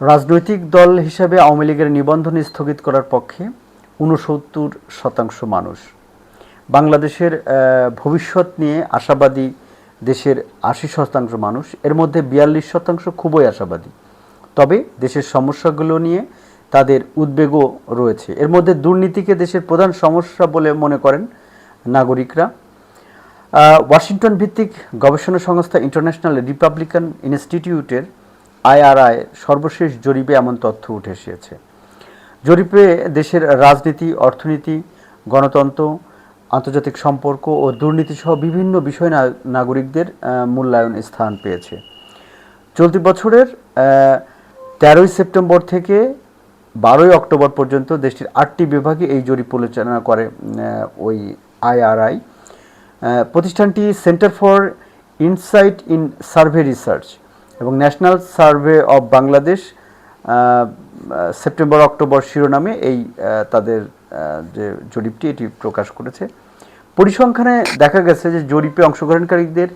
রাজনৈতিক দল হিসেবে আওয়ামী লীগের নিবন্ধন স্থগিত করার পক্ষে ঊনসত্তর শতাংশ মানুষ। বাংলাদেশের ভবিষ্যৎ নিয়ে আশাবাদী দেশের আশি শতাংশ মানুষ। এর মধ্যে বিয়াল্লিশ শতাংশ খুবই আশাবাদী। তবে দেশের সমস্যাগুলো নিয়ে তাদের উদ্বেগও রয়েছে। এর মধ্যে দুর্নীতিকে দেশের প্রধান সমস্যা বলে মনে করেন নাগরিকরা। ওয়াশিংটন ভিত্তিক গবেষণা সংস্থা ইন্টারন্যাশনাল রিপাবলিকান ইনস্টিটিউটের আইআরআই সর্বশেষ জরিপে এমন তথ্য উঠে এসেছে। জরিপে দেশের রাজনীতি, অর্থনীতি, গণতন্ত্র, আন্তর্জাতিক সম্পর্ক ও দুর্নীতি সহ বিভিন্ন বিষয় নাগরিকদের মূল্যায়ন স্থান পেয়েছে। চলতি বছরের তেরোই সেপ্টেম্বর থেকে বারোই অক্টোবর পর্যন্ত দেশটির আটটি বিভাগে এই জরিপ পরিচালনা করে ওই আইআরআই। প্রতিষ্ঠানটি Center for Insight in Survey Research এবং National Survey of Bangladesh September October শিরোনামে এই তাদের যে জরিপটি এটি প্রকাশ করেছে। পরিসংখ্যানে দেখা গেছে যে জরিপে অংশগ্রহণকারীদের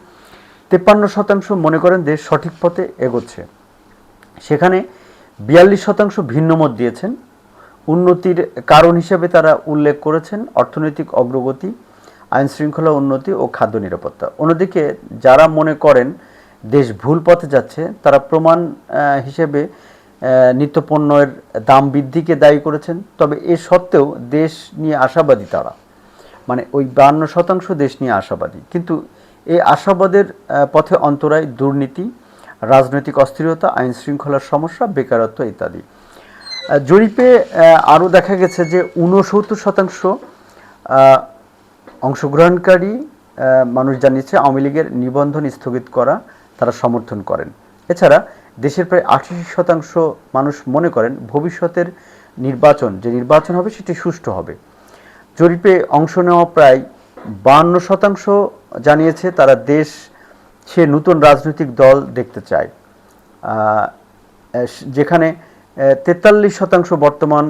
তেপ্পান্ন শতাংশ মনে করেন দেশ সঠিক পথে এগোচ্ছে। সেখানে বিয়াল্লিশ শতাংশ ভিন্ন মত দিয়েছেন। উন্নতির কারণ হিসেবে তারা উল্লেখ করেছেন অর্থনৈতিক অগ্রগতি আইন শৃঙ্খলা উন্নতি ও খাদ্য নিরাপত্তা। অন্যদিকে যারা মনে করেন দেশ ভুল পথে যাচ্ছে, তারা প্রমাণ হিসেবে নিত্যপণ্যের দাম বৃদ্ধিকে দায়ী করেছেন। তবে এ সত্ত্বেও দেশ নিয়ে আশাবাদী তারা। মানে ওই বান্ন শতাংশ দেশ নিয়ে আশাবাদী। কিন্তু এই আশাবাদের পথে অন্তরায় দুর্নীতি, রাজনৈতিক অস্থিরতা, আইন শৃঙ্খলার সমস্যা, বেকারত্ব ইত্যাদি। জরিপে আরও দেখা গেছে যে ঊনসত্তর শতাংশ অংশগ্রহণকারী মানুষ জানিয়েছে আওয়ামী লীগের নিবন্ধন স্থগিত করা তারা সমর্থন করেন। এছাড়া দেশের প্রায় আঠাশি শতাংশ মানুষ মনে করেন ভবিষ্যতের নির্বাচন, যে নির্বাচন হবে সেটি সুষ্ঠু হবে। জরিপে অংশ নেওয়া প্রায় বান্ন শতাংশ জানিয়েছে তারা দেশ সে নতুন রাজনৈতিক দল দেখতে চায়। যেখানে তেতাল্লিশ শতাংশ বর্তমান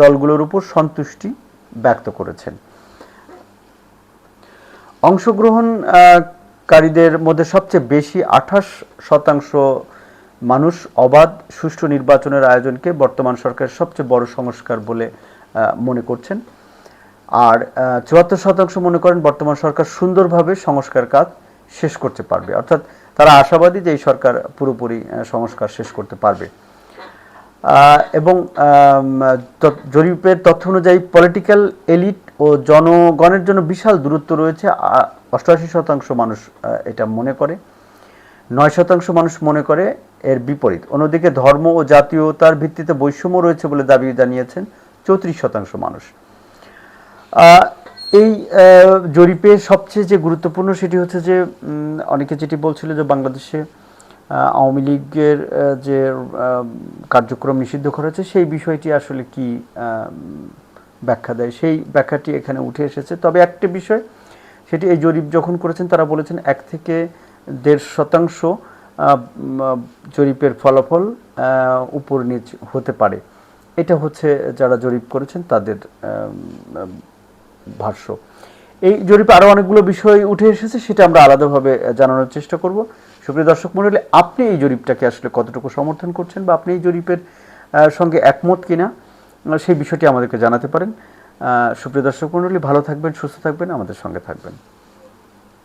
দলগুলোর উপর সন্তুষ্টি ব্যক্ত করেছেন। অংশগ্রহণকারীদের মধ্যে সবচেয়ে বেশি আঠাশ শতাংশ মানুষ অবাধ সুষ্ঠু নির্বাচনের আয়োজনকে বর্তমান সরকারের সবচেয়ে বড় সংস্কার বলে মনে করছেন। আর চুয়াত্তর শতাংশ মনে করেন বর্তমান সরকার সুন্দরভাবে সংস্কার কাজ শেষ করতে পারবে। অর্থাৎ তারা আশাবাদী যে এই সরকার পুরোপুরি সংস্কার শেষ করতে পারবে। এবং জরিপের তথ্য অনুযায়ী পলিটিক্যাল এলিট ও জনগণের জন্য বিশাল দূরত্ব রয়েছে। অষ্টআশি শতাংশ মানুষ এটা মনে করে। নয় শতাংশ মানুষ মনে করে এর বিপরীত। অন্যদিকে ধর্ম ও জাতীয়তার ভিত্তিতে বৈষম্য রয়েছে বলে দাবি জানিয়েছেন চৌত্রিশ শতাংশ মানুষ। এই জরিপে সবচেয়ে যে গুরুত্বপূর্ণ সেটি হচ্ছে যে অনেকে যেটি বলছিল যে বাংলাদেশে আওয়ামী লীগের যে কার্যক্রম নিষিদ্ধ করা হয়েছে সেই বিষয়টি আসলে কি ব্যাখ্যা দেয়? সেই ব্যাখ্যাটি এখানে উঠে এসেছে। তবে একটি বিষয় সেটি এই জরিপ যখন করেছেন, তারা বলেছেন এক থেকে দেড় শতাংশ জরিপের ফলাফল উপর নিচ হতে পারে। এটা হচ্ছে যারা জরিপ করেছেন, তাদের ভাষ্য। এই জরিপে আরও অনেকগুলো বিষয় উঠে এসেছে, সেটা আমরা আলাদাভাবে জানানোর চেষ্টা করব। সুপ্রিয় দর্শক মণ্ডলী আপনি এই জরিপটাকে আসলে কতটুকু সমর্থন করছেন বা আপনি এই জরিপের সঙ্গে একমত কিনা সেই বিষয়টি আমাদেরকে জানাতে পারেন। সুপ্রিয় দর্শক মণ্ডলী ভালো থাকবেন সুস্থ থাকবেন আমাদের সঙ্গে থাকবেন।